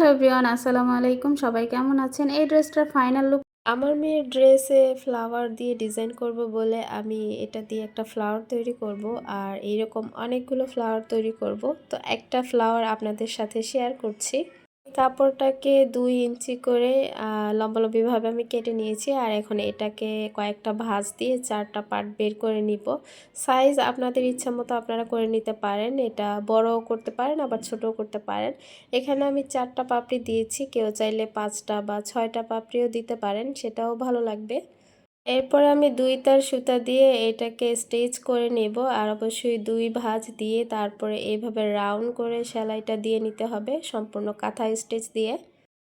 Hello everyone, আসসালামু আলাইকুম। সবাই কেমন আছেন? এই ড্রেসটার ফাইনাল লুক আমার মেয়ের ড্রেসে ফ্লাওয়ার দিয়ে ডিজাইন করব বলে আমি এটা দিয়ে একটা ফ্লাওয়ার তৈরি করব আর এইরকম অনেকগুলো ফ্লাওয়ার তৈরি করব। তো একটা ফ্লাওয়ার আপনাদের সাথে শেয়ার করছি। কাপড়টাকে দুই ইঞ্চি করে লম্বালম্বিভাবে আমি কেটে নিয়েছি আর এখন এটাকে কয়েকটা ভাঁজ দিয়ে চারটা পার্ট বের করে নিব। সাইজ আপনাদের ইচ্ছা মতো আপনারা করে নিতে পারেন। এটা বড়ও করতে পারেন, আবার ছোটও করতে পারেন। এখানে আমি চারটা পাপড়ি দিয়েছি, কেউ চাইলে পাঁচটা বা ছয়টা পাপড়িও দিতে পারেন, সেটাও ভালো লাগবে। এরপর আমি দুই তার সুতা দিয়ে এটাকে স্টিচ করে নেব আর অবশ্যই দুই ভাঁজ দিয়ে তারপরে এইভাবে রাউন্ড করে সেলাইটা দিয়ে নিতে হবে সম্পূর্ণ কাঁথা স্টিচ দিয়ে।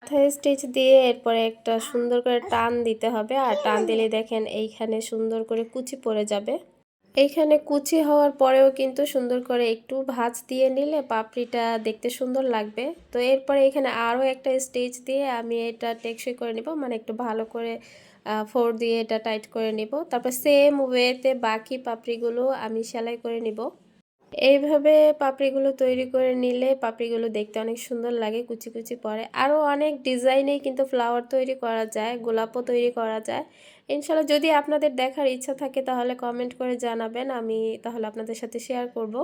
কাঁথা স্টিচ দিয়ে এরপরে একটা সুন্দর করে টান দিতে হবে আর টান দিলে দেখেন এইখানে সুন্দর করে কুচি পড়ে যাবে। এইখানে কুচি হওয়ার পরেও কিন্তু সুন্দর করে একটু ভাজ দিয়ে নিলে পাপড়িটা দেখতে সুন্দর লাগবে। তো এরপরে এখানে আরও একটা স্টিচ দিয়ে আমি এটা টেকসই করে নিব মানে একটু ভালো করে ফোর দিয়ে এটা টাইট করে নিব। তারপর সেম ওয়েতে বাকি পাপড়িগুলো আমি সেলাই করে নিব। এইভাবে পাপড়িগুলো তৈরি করে নিলে পাপড়িগুলো দেখতে অনেক সুন্দর লাগে কুচি কুচি পরে। আরও অনেক ডিজাইনেই কিন্তু ফ্লাওয়ার তৈরি করা যায়, গোলাপও তৈরি করা যায়। ইনশাল্লাহ যদি আপনাদের দেখার ইচ্ছা থাকে তাহলে কমেন্ট করে জানাবেন, আমি তাহলে আপনাদের সাথে শেয়ার করব।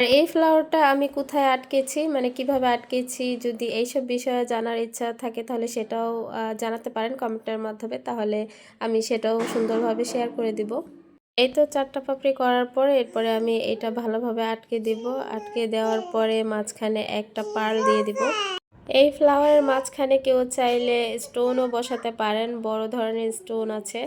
আর এই ফ্লাওয়ারটা আমি কোথায় আটকেছি মানে কীভাবে আটকেছি, যদি এইসব বিষয়ে জানার ইচ্ছা থাকে তাহলে সেটাও জানাতে পারেন কমেন্টের মাধ্যমে, তাহলে আমি সেটাও সুন্দরভাবে শেয়ার করে দিব। এই তো চারটা পাপড়ি করার পরে, এরপরে আমি এটা ভালোভাবে আটকে দিব, আটকে দেওয়ার পরে মাঝখানে একটা পার্ল দিয়ে দিব। এই ফ্লাওয়ারের মাঝখানে কেউ চাইলে স্টোনও বসাতে পারেন, বড় ধরনের স্টোন আছে।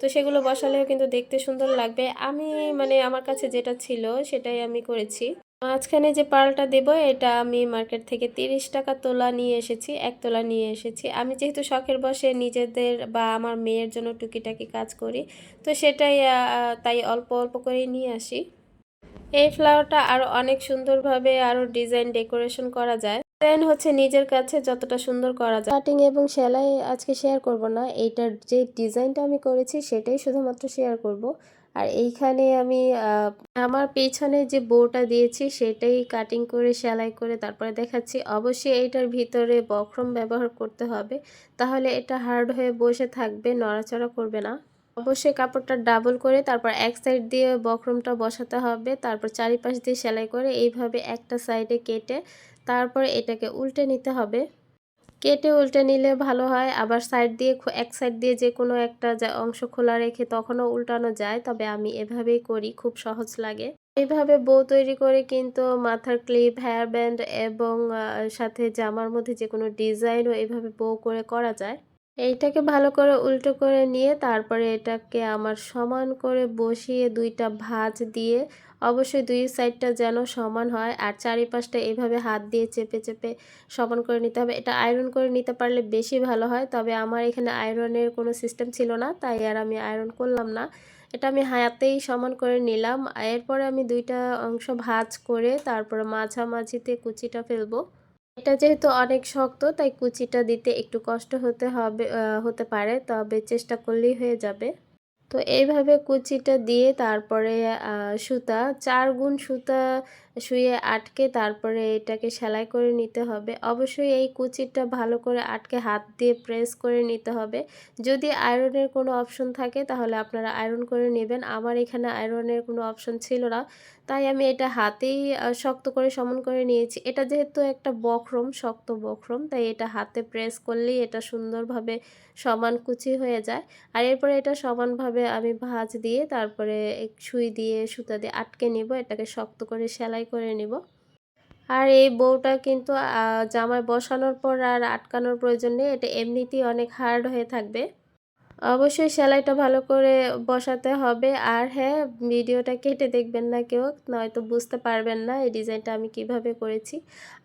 তো সেগুলো বসালেও কিন্তু দেখতে সুন্দর লাগবে। আমি মানে আমার কাছে যেটা ছিল সেটাই আমি করেছি। মাঝখানে যে পালটা দেব, এটা আমি মার্কেট থেকে তিরিশ টাকা তোলা নিয়ে এসেছি, এক তোলা নিয়ে এসেছি। আমি যেহেতু শখের বসে নিজেদের বা আমার মেয়ের জন্য টুকিটাকি কাজ করি, তো সেটাই তাই অল্প অল্প করেই নিয়ে আসি। এই ফ্লাওয়ারটা আরও অনেক সুন্দরভাবে আরও ডিজাইন ডেকোরেশন করা যায়। দেন হচ্ছে নিজের কাছে যতটা সুন্দর করা যায়। কাটিং এবং সেলাই আজকে শেয়ার করব না। এইটার যে ডিজাইনটা আমি করেছি সেটাই শুধুমাত্র শেয়ার করব। আর এইখানে আমি আমার পেছনে যে বোটা দিয়েছি সেটাই কাটিং করে, সেলাই করে তারপরে দেখাচ্ছি। অবশ্যই এইটার ভিতরে বক্রম ব্যবহার করতে হবে। তাহলে এটা হার্ড হয়ে বসে থাকবে, নড়াচড়া করবে না। অবশ্যই কাপড়টা ডাবল করে তারপর এক সাইড দিয়ে বক্রমটা বসাতে হবে। তারপর চারিপাশ দিয়ে সেলাই করে এইভাবে একটা সাইডে কেটে তারপর এটাকে উল্টে নিতে হবে। কেটে উল্টে নিলে ভালো হয়। আবার সাইড দিয়ে এক সাইড দিয়ে যে কোনো একটা অংশ খোলা রেখে তখনও উল্টানো যায়। তবে আমি এভাবেই করি, খুব সহজ লাগে। এইভাবে বউ তৈরি করে কিন্তু মাথার ক্লিপ হেয়ার ব্যান্ড এবং সাথে জামার মধ্যে যে কোনো ডিজাইনও এভাবে বউ করে করা যায়। এইটাকে ভালো করে উল্টো করে নিয়ে তারপরে এটাকে আমার সমান করে বসিয়ে দুইটা ভাঁজ দিয়ে অবশ্যই দুই সাইডটা যেন সমান হয়। আর চারিপাশটা এভাবে হাত দিয়ে চেপে চেপে সমান করে নিতে হবে। এটা আয়রন করে নিতে পারলে বেশি ভালো হয়। তবে আমার এখানে আয়রনের কোনো সিস্টেম ছিল না, তাই আর আমি আয়রন করলাম না। এটা আমি হায়াতেই সমান করে নিলাম। এরপরে আমি দুইটা অংশ ভাজ করে তারপরে মাঝামাঝিতে কুচিটা ফেলব। এটা যেহেতু অনেক শক্ত, তাই কুচিটা দিতে একটু কষ্ট হতে হবে হতে পারে। তবে চেষ্টা করলেই হয়ে যাবে। তো এইভাবে কুচিটা দিয়ে তারপরে সুতা, চার গুণ সুতা শুয়ে আটকে তারপরে এটাকে সেলাই করে নিতে হবে। অবশ্যই এই কুচিটা ভালো করে আটকে হাত দিয়ে প্রেস করে নিতে হবে। যদি আয়রনের কোনো অপশন থাকে তাহলে আপনারা আয়রন করে নেবেন। আমার এখানে আয়রনের কোনো অপশন ছিল না, তাই আমি এটা হাতেই শক্ত করে সমান করে নিয়েছি। এটা যেহেতু একটা বক্রম, শক্ত বক্রম, তাই এটা হাতে প্রেস করলেই এটা সুন্দরভাবে সমান কুচি হয়ে যায়। আর এরপরে এটা সমানভাবে আমি ভাঁজ দিয়ে তারপরে এক সুই দিয়ে সুতা দিয়ে আটকে নিব, এটাকে শক্ত করে সেলাই করে নিব। আর এই বউটা কিন্তু জামায় বসানোর পর আর আটকানোর প্রয়োজন নেই, এটা এমনিতেই অনেক হার্ড হয়ে থাকবে। অবশ্যই সেলাইটা ভালো করে বসাতে হবে। আর হ্যাঁ ভিডিওটা কেটে দেখবেন না কেউ, নয়তো বুঝতে পারবেন না এই ডিজাইনটা আমি কীভাবে করেছি।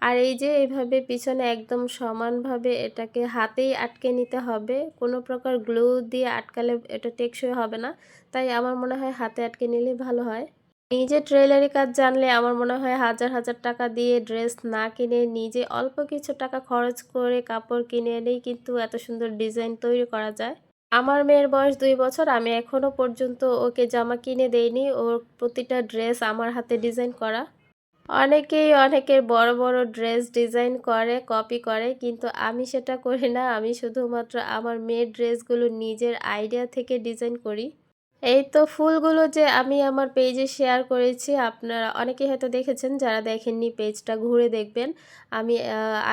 আর এই যে এইভাবে পিছনে একদম সমানভাবে এটাকে হাতেই আটকে নিতে হবে। কোনো প্রকার গ্লু দিয়ে আটকালে এটা টেকসই হবে না। তাই আমার মনে হয় হাতে আটকে নিলে ভালো হয়। নিজে ট্রেলারি কাজ জানলে আমার মনে হয় হাজার হাজার টাকা দিয়ে ড্রেস না কিনে, নিজে অল্প কিছু টাকা খরচ করে কাপড় কিনে এনেই কিন্তু এত সুন্দর ডিজাইন তৈরি করা যায়। আমার মেয়ের বয়স দুই বছর, আমি এখনও পর্যন্ত ওকে জামা কিনে দেইনি। ওর প্রতিটা ড্রেস আমার হাতে ডিজাইন করা। অনেকেই অনেকের বড় বড় ড্রেস ডিজাইন করে, কপি করে, কিন্তু আমি সেটা করি না। আমি শুধুমাত্র আমার মেয়ের ড্রেসগুলো নিজের আইডিয়া থেকে ডিজাইন করি। এই তো ফুলগুলো যে আমি আমার পেজে শেয়ার করেছি, আপনারা অনেকে হয়তো দেখেছেন যারা দেখেননি পেজটা ঘুরে দেখবেন। আমি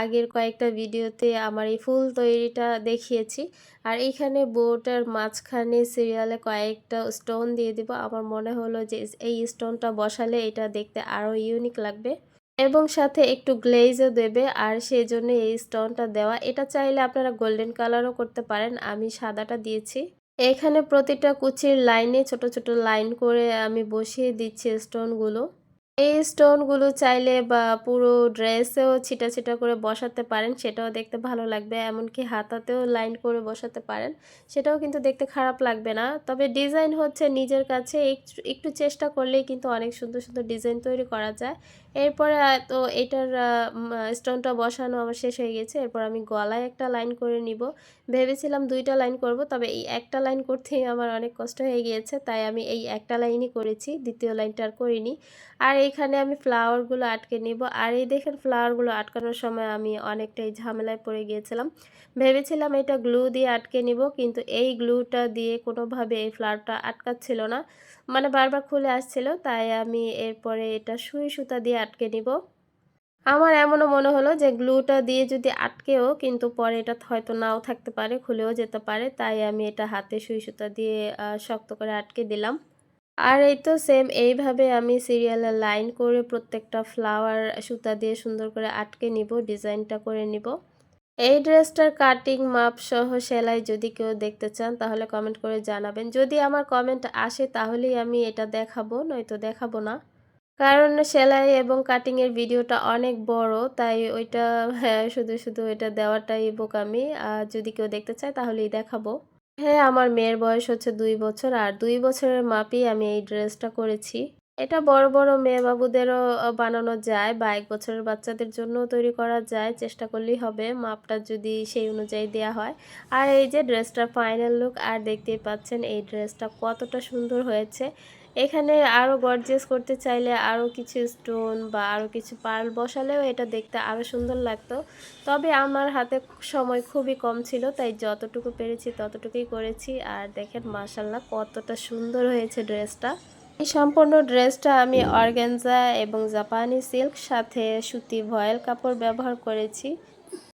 আগের কয়েকটা ভিডিওতে আমার এই ফুল তৈরিটা দেখিয়েছি। আর এইখানে বোটার মাঝখানে সিরিয়ালে কয়েকটা স্টোন দিয়ে দিব। আমার মনে হলো যে এই স্টোনটা বসালে এটা দেখতে আরও ইউনিক লাগবে। এবং সাথে একটু গ্লেজও দেবে। আর সেই জন্য এই স্টোনটা দেওয়া। এটা চাইলে আপনারা গোল্ডেন কালারও করতে পারেন। আমি সাদাটা দিয়েছি। এখানে প্রতিটা কুচির লাইনে ছোট ছোট লাইন করে আমি বসিয়ে দিচ্ছি স্টোনগুলো। এই স্টোনগুলো চাইলে বা পুরো ড্রেসেও ছিটা ছিটা করে বসাতে পারেন, সেটাও দেখতে ভালো লাগবে। এমনকি হাতাতেও লাইন করে বসাতে পারেন, সেটাও কিন্তু দেখতে খারাপ লাগবে না। তবে ডিজাইন হচ্ছে নিজের কাছে, একটু চেষ্টা করলেই কিন্তু অনেক সুন্দর সুন্দর ডিজাইন তৈরি করা যায়। এরপরে তো এটার স্টোনটা বসানো আমার শেষ হয়ে গেছে। এরপর আমি গলায় একটা লাইন করে নিব। ভেবেছিলাম দুইটা লাইন করব, তবে এই একটা লাইন করতেই আমার অনেক কষ্ট হয়ে গিয়েছে, তাই আমি এই একটা লাইনই করেছি, দ্বিতীয় লাইনটা আর করিনি। আর এইখানে আমি ফ্লাওয়ারগুলো আটকে নিব। আর এই দেখেন ফ্লাওয়ারগুলো আটকানোর সময় আমি অনেকটাই ঝামেলায় পড়ে গিয়েছিলাম। ভেবেছিলাম এটা গ্লু দিয়ে আটকে নিব, কিন্তু এই গ্লুটা দিয়ে কোনোভাবে এই ফ্লাওয়ারটা আটকাচ্ছিল না। মানে বারবার খুলে আসছিল, তাই আমি এরপরে এটা সুই সুতা দিয়ে আটকে নিব। আমার এমনও মনে হলো যে গ্লুটা দিয়ে যদি আটকেও, কিন্তু পরে এটা হয়তো নাও থাকতে পারে, খুলেও যেতে পারে, তাই আমি এটা হাতে সুই সুতা দিয়ে শক্ত করে আটকে দিলাম। আর এই তো সেম এইভাবে আমি সিরিয়ালের লাইন করে প্রত্যেকটা ফ্লাওয়ার সুতা দিয়ে সুন্দর করে আটকে নিব ডিজাইনটা করে নিব। এই ড্রেসটার কাটিং, মাপ সহ সেলাই যদি কেউ দেখতে চান, তাহলে কমেন্ট করে জানাবেন। যদি আমার কমেন্ট আসে, তাহলেই আমি এটা দেখাবো, নয়তো দেখাবো না। কারণ সেলাই এবং কাটিংয়ের ভিডিওটা অনেক বড়, তাই ওইটা হ্যাঁ শুধু শুধু এটা দেওয়াটাই বোকামি। আর যদি কেউ দেখতে চায়, তাহলেই দেখাবো। হ্যাঁ আমার মেয়ের বয়স হচ্ছে দুই বছর, আর দুই বছরের মাপই আমি এই ড্রেসটা করেছি। এটা বড় বড় মেয়ে বাবুদেরও বানানো যায় বা এক বছরের বাচ্চাদের জন্য তৈরি করা যায়। চেষ্টা করলেই হবে, মাপটা যদি সেই অনুযায়ী দেওয়া হয়। আর এই যে ড্রেসটার ফাইনাল লুক আর দেখতেই পাচ্ছেন এই ড্রেসটা কতটা সুন্দর হয়েছে। এখানে আরও গর্জিয়াস করতে চাইলে আরও কিছু স্টোন বা আরও কিছু পার্ল বসালেও এটা দেখতে আরও সুন্দর লাগতো। তবে আমার হাতে সময় খুবই কম ছিল, তাই যতটুকু পেরেছি ততটুকুই করেছি। আর দেখেন মাসাল্লাহ কতটা সুন্দর হয়েছে ড্রেসটা। এই সম্পূর্ণ ড্রেসটা আমি অর্গ্যানজা এবং জাপানি সিল্ক সাথে সুতি ভয়েল কাপড় ব্যবহার করেছি।